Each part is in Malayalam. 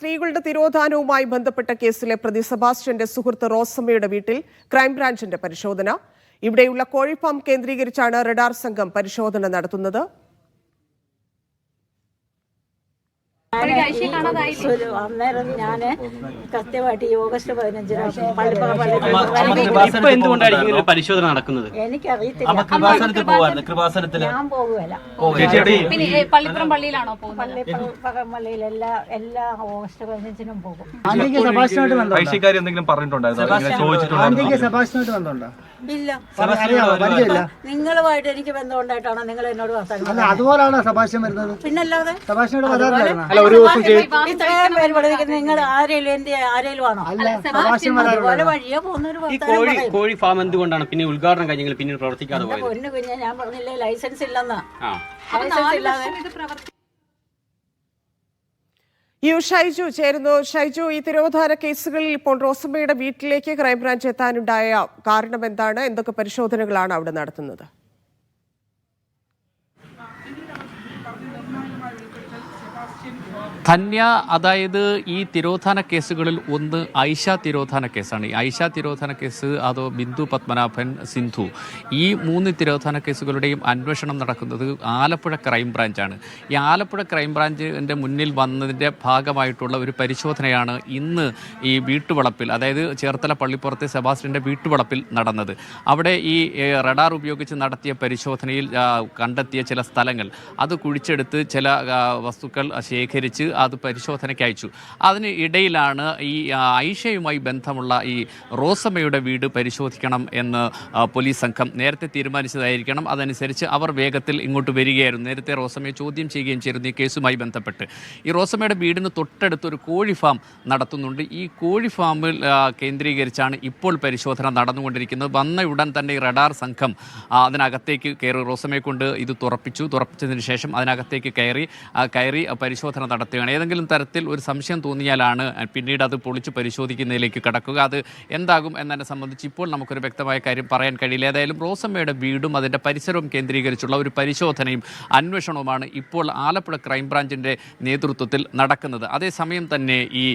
സ്ത്രീകളുടെ തിരോധാനവുമായി ബന്ധപ്പെട്ട കേസിലെ പ്രതി സെബാസ്റ്റ്യന്റെ സുഹൃത്ത് റോസമ്മയുടെ വീട്ടിൽ ക്രൈംബ്രാഞ്ചിന്റെ പരിശോധന. ഇവിടെയുള്ള കോഴിഫാം കേന്ദ്രീകരിച്ചാണ് റഡാർ സംഘം പരിശോധന നടത്തുന്നത് ഒരു അന്നേരം ഞാൻ കൃത്യമായിട്ട് ഈ ഓഗസ്റ്റ് പതിനഞ്ചിന് പരിശോധന നടക്കുന്നത്? എനിക്കറിയത്തില്ല. ഞാൻ പോകുകയല്ല പള്ളിപ്പുറം പള്ളിയിലാണോ പള്ളിപ്പുറം പള്ളിയിൽ എല്ലാ എല്ലാ ഓഗസ്റ്റ് പതിനഞ്ചിനും പോകും. ബന്ധമുണ്ടോ? എന്തെങ്കിലും പറഞ്ഞിട്ടുണ്ടായിരുന്നു? ഇല്ല. അറിയാമോ പരിചയമില്ല. നിങ്ങളുമായിട്ട് എനിക്ക് ബന്ധമുണ്ടായിട്ടാണോ നിങ്ങൾ എന്നോട് അല്ല അതുപോലാണോ സെബാസ്റ്റ്യൻ വരുന്നത്. പിന്നല്ലാതെ? അല്ല ഒരു ദിവസം ഇത്രയും പേര് പഠിക്കുന്നത് നിങ്ങൾ ആരെങ്കിലും എന്റെ ആരെങ്കിലും ആണോ? അല്ല സെബാസ്റ്റ്യൻ അതുപോലെ വരാറില്ല വഴിയെ പോകുന്നൊരു ഈ വർത്തമാനം കോഴി പറയും. കോഴി ഫാം എന്തുകൊണ്ടാണ്? പിന്നെ ഉദ്ഘാടനം കഴിഞ്ഞെങ്കിൽ പിന്നീട് പ്രവർത്തിക്കാതെ പോയത്? പൊന്നു കുഞ്ഞെ ഞാൻ പറഞ്ഞില്ലേ ലൈസൻസ് ഇല്ലെന്നാ. ആ. ലൈസൻസ് ഇല്ലാതെ യു ഷൈജു ചേരുന്നു. ഷൈജു ഈ തിരോധാന കേസുകളിൽ ഇപ്പോൾ റോസമ്മയുടെ വീട്ടിലേക്ക് ക്രൈംബ്രാഞ്ച് എത്താനുണ്ടായ കാരണം എന്താണ് എന്തൊക്കെ പരിശോധനകളാണ് അവിടെ നടത്തുന്നത്? ധന്യ അതായത് ഈ തിരോധാന കേസുകളിൽ ഒന്ന് ഐഷ തിരോധാന കേസാണ്. ഈ ഐഷ തിരോധാന കേസ് അതോ ബിന്ദു പത്മനാഭൻ സിന്ധു. ഈ മൂന്ന് തിരോധാന കേസുകളുടെയും അന്വേഷണം നടക്കുന്നത് ആലപ്പുഴ ക്രൈംബ്രാഞ്ചാണ് ഈ ആലപ്പുഴ ക്രൈംബ്രാഞ്ചിന്റെ മുന്നിൽ വന്നതിന്റെ ഭാഗമായിട്ടുള്ള ഒരു പരിശോധനയാണ് ഇന്ന് ഈ വീട്ടുവളപ്പിൽ അതായത് ചേർത്തല പള്ളിപ്പുറത്തെ സെബാസ്റ്റിന്റെ വീട്ടുവളപ്പിൽ നടന്നത്. അവിടെ ഈ റഡാർ ഉപയോഗിച്ച് നടത്തിയ പരിശോധനയിൽ കണ്ടെത്തിയ ചില സ്ഥലങ്ങൾ. അത് കുഴിച്ചെടുത്ത് ചില വസ്തുക്കൾ ശേഖരിച്ച് അത് പരിശോധനയ്ക്ക് അയച്ചു. അതിന് ഇടയിലാണ് ഈ ഐഷയുമായി ബന്ധമുള്ള ഈ റോസമ്മയുടെ വീട് പരിശോധിക്കണം എന്ന് പോലീസ് സംഘം നേരത്തെ തീരുമാനിച്ചതായിരിക്കണം. അതനുസരിച്ച് അവർ വേഗത്തിൽ ഇങ്ങോട്ട് വരികയായിരുന്നു. നേരത്തെ റോസമ്മയെ ചോദ്യം ചെയ്യുകയും ചെയ്തിരുന്നു ഈ കേസുമായി ബന്ധപ്പെട്ട്. ഈ റോസമ്മയുടെ വീടിന് തൊട്ടടുത്ത് ഒരു കോഴി ഫാം നടത്തുന്നുണ്ട്. ഈ കോഴി ഫാമിൽ കേന്ദ്രീകരിച്ചാണ് ഇപ്പോൾ പരിശോധന നടന്നുകൊണ്ടിരിക്കുന്നത്. വന്ന ഉടൻ തന്നെ ഈ റഡാർ സംഘം അതിനകത്തേക്ക് കയറി റോസമ്മയെ കൊണ്ട് ഇത് തുറപ്പിച്ചു. തുറപ്പിച്ചതിന് ശേഷം അതിനകത്തേക്ക് കയറി കയറി പരിശോധന നടത്തുകയാണ് ഏതെങ്കിലും തരത്തിൽ ഒരു സംശയം തോന്നിയാലാണ് പിന്നീട് അത് പൊളിച്ച് പരിശോധിക്കുന്നതിലേക്ക് കടക്കുക. അത് എന്താകും എന്നതിനെ സംബന്ധിച്ച് ഇപ്പോൾ നമുക്കൊരു വ്യക്തമായ കാര്യം പറയാൻ കഴിയില്ല. ഏതായാലും റോസമ്മയുടെ വീടും അതിന്റെ പരിസരവും കേന്ദ്രീകരിച്ചുള്ള ഒരു പരിശോധനയും അന്വേഷണവുമാണ് ഇപ്പോൾ ആലപ്പുഴ ക്രൈംബ്രാഞ്ചിന്റെ നേതൃത്വത്തിൽ നടക്കുന്നത്. അതേസമയം തന്നെ ഈ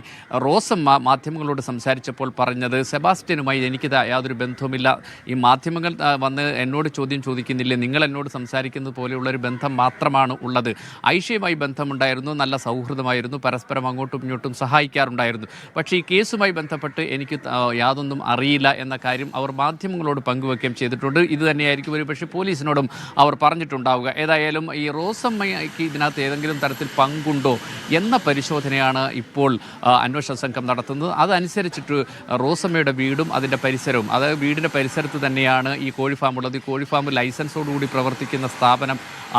റോസമ്മ മാധ്യമങ്ങളോട് സംസാരിച്ചപ്പോൾ പറഞ്ഞത് സെബാസ്റ്റ്യനുമായി എനിക്ക് യാതൊരു ബന്ധവുമില്ല. ഈ മാധ്യമങ്ങൾ വന്ന് എന്നോട് ചോദ്യം ചോദിക്കുന്നില്ല? നിങ്ങൾ എന്നോട് സംസാരിക്കുന്നത് പോലെയുള്ള ഒരു ബന്ധം മാത്രമാണ് ഉള്ളത്. ഐഷയുമായി ബന്ധമുണ്ടായിരുന്നു. നല്ല സൗഹൃദമായിരുന്നു പരസ്പരം അങ്ങോട്ടും ഇങ്ങോട്ടും സഹായിക്കാറുണ്ടായിരുന്നു. പക്ഷേ ഈ കേസുമായി ബന്ധപ്പെട്ട് എനിക്ക് യാതൊന്നും അറിയില്ല എന്ന കാര്യം അവർ മാധ്യമങ്ങളോട് പങ്കുവെക്കുകയും ചെയ്തിട്ടുണ്ട്. ഇത് തന്നെയായിരിക്കും ഒരു പക്ഷേ പോലീസിനോടും അവർ പറഞ്ഞിട്ടുണ്ടാവുക. ഏതായാലും ഈ റോസമ്മയ്ക്ക് ഇതിനകത്ത് ഏതെങ്കിലും തരത്തിൽ പങ്കുണ്ടോ എന്ന പരിശോധനയാണ് ഇപ്പോൾ അന്വേഷണ സംഘം നടത്തുന്നത്. അതനുസരിച്ചിട്ട് റോസമ്മയുടെ വീടും അതിന്റെ പരിസരവും അതായത് വീടിന്റെ പരിസരത്ത് തന്നെയാണ് ഈ കോഴി ഫാം ഉള്ളത്. ഈ കോഴി ഫാം ലൈസൻസോടുകൂടി പ്രവർത്തിക്കുന്ന സ്ഥാപനം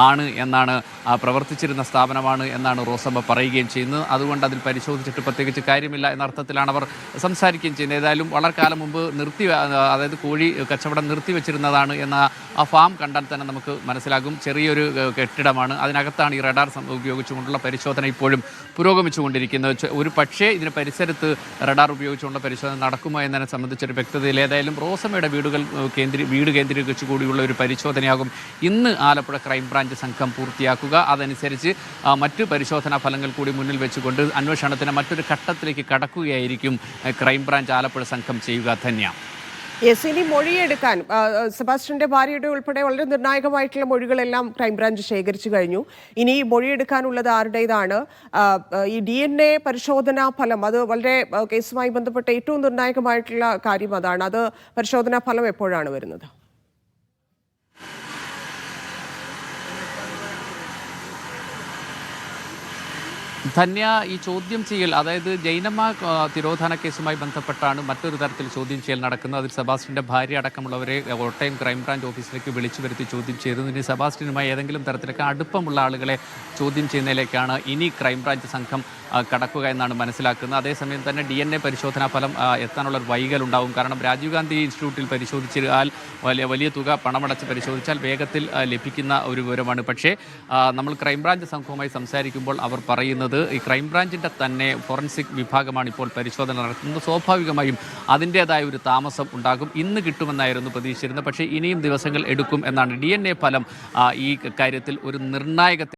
ആണ് എന്നാണ് പ്രവർത്തിച്ചിരുന്ന സ്ഥാപനമാണ് എന്നാണ് റോസമ്മ പറയുകയും ചെയ്യുന്നത് അതുകൊണ്ട് അതിൽ പരിശോധിച്ചിട്ട് പ്രത്യേകിച്ച് കാര്യമില്ല എന്ന അർത്ഥത്തിലാണ് അവർ സംസാരിക്കുകയും ചെയ്യുന്നത്. ഏതായാലും വളരെ കാലം മുമ്പ് നിർത്തി അതായത് കോഴി കച്ചവടം നിർത്തിവെച്ചിരുന്നതാണ് എന്ന ആ ഫാം കണ്ടാൽ തന്നെ നമുക്ക് മനസ്സിലാകും. ചെറിയൊരു കെട്ടിടമാണ്. അതിനകത്താണ് ഈ റഡാർ ഉപയോഗിച്ചുകൊണ്ടുള്ള പരിശോധന ഇപ്പോഴും പുരോഗമിച്ചുകൊണ്ടിരിക്കുന്നത്. ഒരു പക്ഷേ ഇതിന് പരിസരത്ത് റഡാർ ഉപയോഗിച്ചുകൊണ്ടുള്ള പരിശോധന നടക്കുമോ എന്നതിനെ സംബന്ധിച്ചൊരു വ്യക്തതയിൽ ഏതായാലും റോസമ്മയുടെ വീടുകൾ കേന്ദ്രീ വീട് കേന്ദ്രീകരിച്ചു കൂടിയുള്ള ഒരു പരിശോധനയാകും. ഇന്ന് ആലപ്പുഴ ക്രൈംബ്രാഞ്ച് സംഘം പൂർത്തിയാക്കുക. അതനുസരിച്ച് മറ്റ് പരിശോധനാ ഫലങ്ങൾ കൂടി മുന്നിൽ വെച്ചുകൊണ്ട് അന്വേഷണത്തിന് മറ്റൊരു ഘട്ടത്തിലേക്ക് കടക്കുകയായിരിക്കും ക്രൈംബ്രാഞ്ച് ആലപ്പുഴ സംഘം ചെയ്യുക തന്നെയാണ് യെസ് ഇനി മൊഴിയെടുക്കാൻ സെബാസ്റ്റ്യന്റെ ഭാര്യയുടെ ഉൾപ്പെടെ വളരെ നിർണായകമായിട്ടുള്ള മൊഴികളെല്ലാം ക്രൈംബ്രാഞ്ച് ശേഖരിച്ചു കഴിഞ്ഞു. ഇനി മൊഴിയെടുക്കാനുള്ളത് ആരുടേതാണ്? ഈ ഡി എൻ എ പരിശോധനാ ഫലം അത് വളരെ കേസുമായി ബന്ധപ്പെട്ട ഏറ്റവും നിർണായകമായിട്ടുള്ള കാര്യം അതാണ്. അത് പരിശോധനാ ഫലം എപ്പോഴാണ് വരുന്നത്? ധന്യ ഈ ചോദ്യം ചെയ്യൽ അതായത് ജൈനമ്മ തിരോധാന കേസുമായി ബന്ധപ്പെട്ടാണ് മറ്റൊരു തരത്തിൽ ചോദ്യം ചെയ്യൽ നടക്കുന്നത്. അതിൽ സെബാസ്റ്റിന്റെ ഭാര്യ അടക്കമുള്ളവരെ കോട്ടയം ക്രൈംബ്രാഞ്ച് ഓഫീസിലേക്ക് വിളിച്ചു വരുത്തി ചോദ്യം ചെയ്തത് ഇനി സെബാസ്റ്റിനുമായി ഏതെങ്കിലും തരത്തിലൊക്കെ അടുപ്പമുള്ള ആളുകളെ ചോദ്യം ചെയ്യുന്നതിലേക്കാണ് ഇനി ക്രൈംബ്രാഞ്ച് സംഘം കടക്കുക എന്നാണ് മനസ്സിലാക്കുന്നത്. അതേസമയം തന്നെ ഡി എൻ എ പരിശോധനാ ഫലം എത്താനുള്ള ഒരു വൈകലുണ്ടാവും കാരണം രാജീവ് ഗാന്ധി ഇൻസ്റ്റിറ്റ്യൂട്ടിൽ പരിശോധിച്ചാൽ വലിയ വലിയ തുക പണമടച്ച് പരിശോധിച്ചാൽ വേഗത്തിൽ ലഭിക്കുന്ന ഒരു വിവരമാണ്. പക്ഷേ നമ്മൾ ക്രൈംബ്രാഞ്ച് സംഘവുമായി സംസാരിക്കുമ്പോൾ അവർ പറയുന്നത് ഈ ക്രൈംബ്രാഞ്ചിന്റെ തന്നെ ഫോറൻസിക് വിഭാഗമാണ് ഇപ്പോൾ പരിശോധന നടത്തുന്നത്. സ്വാഭാവികമായും അതിന്റേതായ ഒരു താമസം ഉണ്ടാകും. ഇന്ന് കിട്ടുമെന്നായിരുന്നു പ്രതീക്ഷിച്ചിരുന്നത്. പക്ഷേ ഇനിയും ദിവസങ്ങൾ എടുക്കും എന്നാണ് ഡി ഫലം. ഈ കാര്യത്തിൽ ഒരു നിർണായക